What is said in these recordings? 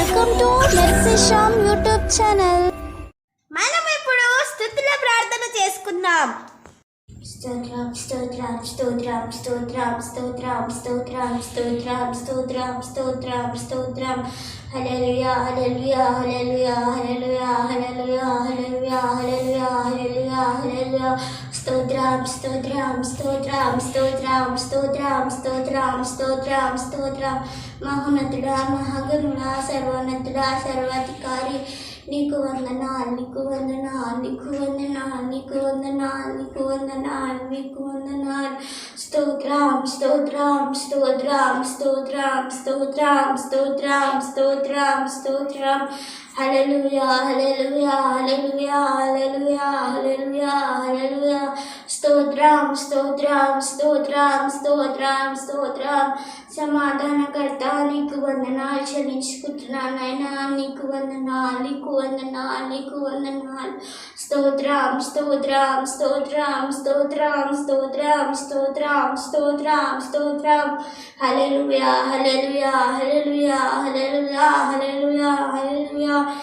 Welcome to మెర్సిషామ్ YouTube channel మనం ఇప్పుడు స్థుతుల ప్రార్థన చేసుకుందాం. స్తోత్రం స్తోత్రం స్తోత్రం స్తోత్రం స్తోత్రం స్తోత్రం స్తోత్రం స్తోత్రం స్తోత్రం స్తోత్రం. హల్లెలూయా హల్లెలూయా హల్లెలూయా హల్లెలూయా హల్లెలూయా హల్లెలూయా హల్లెలూయా హల్లెలూయా హల్లెలూయా. స్తోత్రం స్తోత్రం స్తోత్రం స్తోత్రం స్తోత్రం స్తోత్రం స్తోత్రం స్తోత్రం. మహోన్నతుడా మహాగణుడా సర్వోన్నతుడా సర్వాధికారి నీకు వందనాలు నీకు వందనాలు నీకు వందనాలు నీకు వందనాలు నీకు వందనాలు నీకు వందనాలు స్తోత్రం స్తోత్రం స్తోత్రం స్తోత్రం స్తోత్రం స్తోత్రం స్తోత్రం స్తోత్రం. హలలుయా హలలుయా హలలుయా హలలుయా హలలుయా హలలుయా స్తోత్రం స్తోత్రం స్తోత్రం స్తోత్రం స్తోత్రం. సమాధానకర్త నీకు వందనాలు చెల్లించుకుంటున్నాను నాయనా. నీకు వందనాలు నీకు వందనాలు నీకు వందనాలు. స్తోత్రం స్తోత్రం స్తోత్రం స్తోత్రం స్తోత్రం స్తోత్రం స్తోత్రం స్తోత్రం. హల్లెలూయా హల్లెలూయా హల్లెలూయా హల్లెలూయా హల్లెలూయా హల్లెలూయా.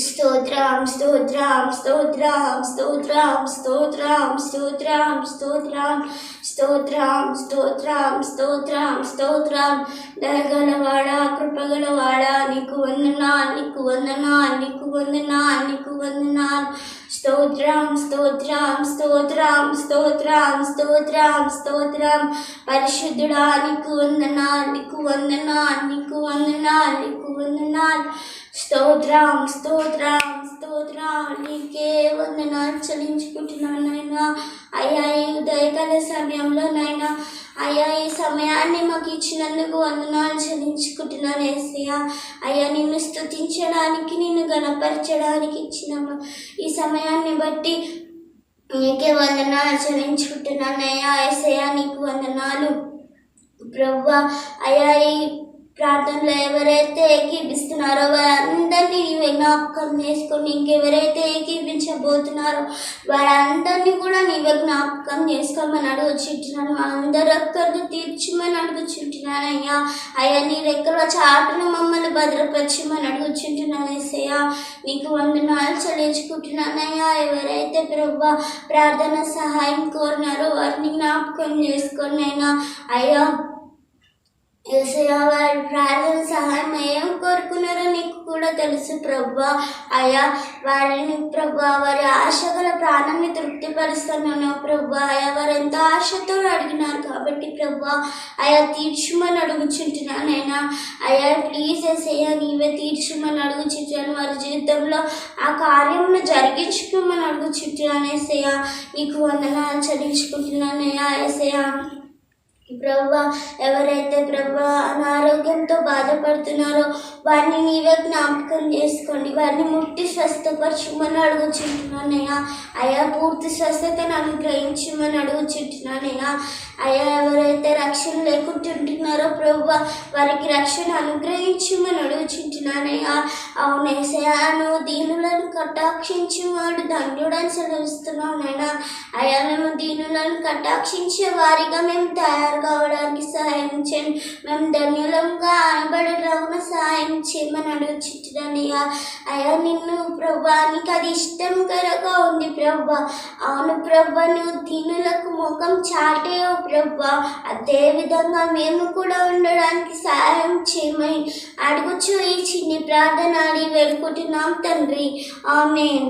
స్తోత్రం స్తోత్రం స్తోత్రం స్తోత్రం స్తోత్రం స్తోత్రం స్తోత్రం స్తోత్రం స్తోత్రం స్తోత్రం స్తోత్రం దయగలవాడా కృపగలవాడా నీకు వందనా నీకు వందనా నీకు వందనా నీకు వందనా స్తోత్రం స్తోత్రం స్తోత్రం స్తోత్రం స్తోత్రం స్తోత్రం పరిశుద్ధుడా నీకు వందనా నీకు వందనా నీకు వందనా నీకు వందనా స్తోత్రం స్తోత్రం స్తోత్రం. నీకే వందనాలు చెల్లించుకుంటున్నాను నైనా అయ్యా ఈ ఉదయకాల సమయంలో నాయనా అయ్యా ఈ సమయాన్ని మాకు ఇచ్చినందుకు వందనాలు చెల్లించుకుంటున్నాను ఏసయ్యా. అయ్యా నిన్ను స్తుతించడానికి నిన్ను గణపరచడానికి ఇచ్చినాము. ఈ సమయాన్ని బట్టి నీకే వందనాలు చెల్లించుకుంటున్నాను అయ్యా. ఏసయ్యా నీకు వందనాలు. ప్రభు అయ్యా ఈ ప్రార్థనలో ఎవరైతే ఏకీపిస్తున్నారో నీవే జ్ఞాపకం చేసుకొని ఇంకెవరైతే ఏకీపించబోతున్నారో వారందరినీ కూడా నీవే జ్ఞాపకం చేసుకోమని అడుగుచుంటున్నాను. అందరు ఒక్కరిని తీర్చమని అడుగుచుంటున్నాను అయ్యా అయ్యా నీ రెక్కల చాటును మమ్మల్ని భద్రపరచమని అడుగుచుంటున్నాను ఏసయ్యా. నీకు వందనాలు చెల్లించుకుంటున్నానయ్యా. ఎవరైతే ప్రభు ప్రార్థన సహాయం కోరినారో వారిని జ్ఞాపకం చేసుకొని అయినా అయ్యా ఏసయ్యా వారి ప్రార్థన సహాయం ఏం కోరుకున్నారో నీకు కూడా తెలుసు ప్రభా. అయా వారిని ప్రభా వారి ఆశ గల ప్రాణాన్ని తృప్తిపరుస్తున్నాను ప్రభా. అయా వారు ఎంతో ఆశతో అడిగినారు కాబట్టి ప్రభా. అయా తీర్చుమని అడుగుచుంటున్నాను అయినా అయ్యా ప్లీజ్ ఏసయ్యా నీవే తీర్చుమని అడుగుచుంటున్నాను. వారి జీవితంలో ఆ కార్యమును జరిగించుకోమని అడుగుచుంటున్నాను ఏసయ్యా. నీకు వందన చెల్లించుకుంటున్నాను అయ్యా ఏసయ్యా. ప్రభా ఎవరైతే ప్రభా అనారోగ్యంతో బాధపడుతున్నారో వారిని నీవే జ్ఞాపకం చేసుకోండి. వారిని ముట్టి స్వస్థపరచమని అడుగుచుంటున్నానయ్యా. అయ్యా పూర్తి స్వస్థతను అనుగ్రహించమని అడుగుచుంటున్నానయ్యా. అయ్యా ఎవరైతే రక్షణ లేకుంటుంటున్నారో ప్రభు వారికి రక్షణ అనుగ్రహించమని అడుగుచుంటున్నానయ్యా. అవునేసయా నువ్వు దీనులను కటాక్షించేవాడు దండుడని సెలవిస్తున్నావు నైనా అయ్యా మేము దీనులను కటాక్షించే వారిగా మేము తయారు కావడానికి సహాయం చేయండి. మేము ధన్యులంగా అనబడడానికి సహాయం చేయమని అడుగుచుంటున్నానయ్యా. అయ్యా నిన్ను ప్రభానికి అది ఇష్టంకరంగా కనుక ప్రభా. అవును ప్రభా నువ్వు దీనులకు ముఖం చాటేవు ప్రభా. అదే విధంగా మేము కూడా ఉండడానికి సహాయం చేయమని అడుగుచు ఈ చిన్ని ప్రార్థన అడిగి వేడుకుంటున్నాం తండ్రి. ఆమెన్.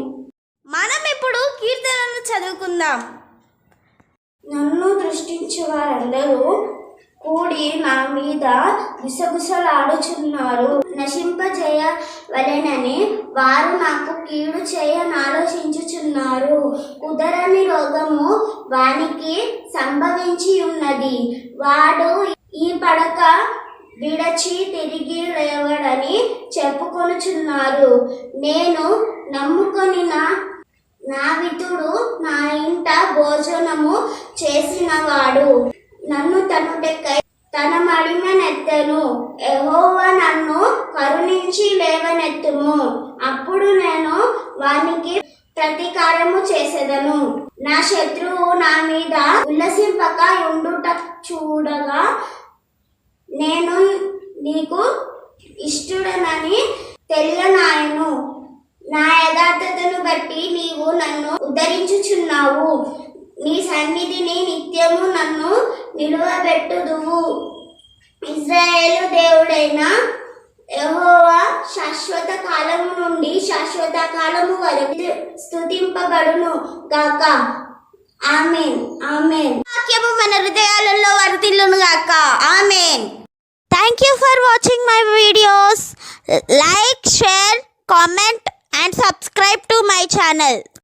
మనం ఇప్పుడు కీర్తనలు చదువుకుందాం. నన్ను దృష్టించే వారందరూ కూడి నా మీద గుసగుసలాడుచున్నారు నశింపజేయవలెనని వారు నాకు కీడు చేయని ఆలోచించుచున్నారు కుదరని రోగము వానికి సంభవించి ఉన్నది వాడు ఈ పడక విడచి తిరిగి లేవడని చెప్పుకొనుచున్నారు. నేను నమ్ముకొని నా నా నా ఇంట భోజనము చేసినవాడు. నన్ను తనుటెక్కై తన మడిమనెత్తెను ఎహోవా నన్ను కరుణించి లేవనెత్తుము. అప్పుడు నేను వానికి ప్రతీకారము చేసేదను. నా శత్రువు నా మీద ఉల్లసింపక ఉండుట చూడగా నేను నీకు ఇష్టడనని తెలియనాయను. నా యథార్థతను బట్టి నీవు నన్ను ఉద్ధరించుచున్నావు. నీ సన్నిధిని నిత్యము నన్ను నిలువబెట్టుదువు ఇజ్రాయేలు దేవుడైన యహోవా శాశ్వత కాలము నుండి శాశ్వత కాలము వరకు స్తుతింపబడును గాక. Amen amen. వాక్యము మన హృదయాలలో వర్తిల్లును గాక. Amen. Thank you for watching my videos like share comment and subscribe to my channel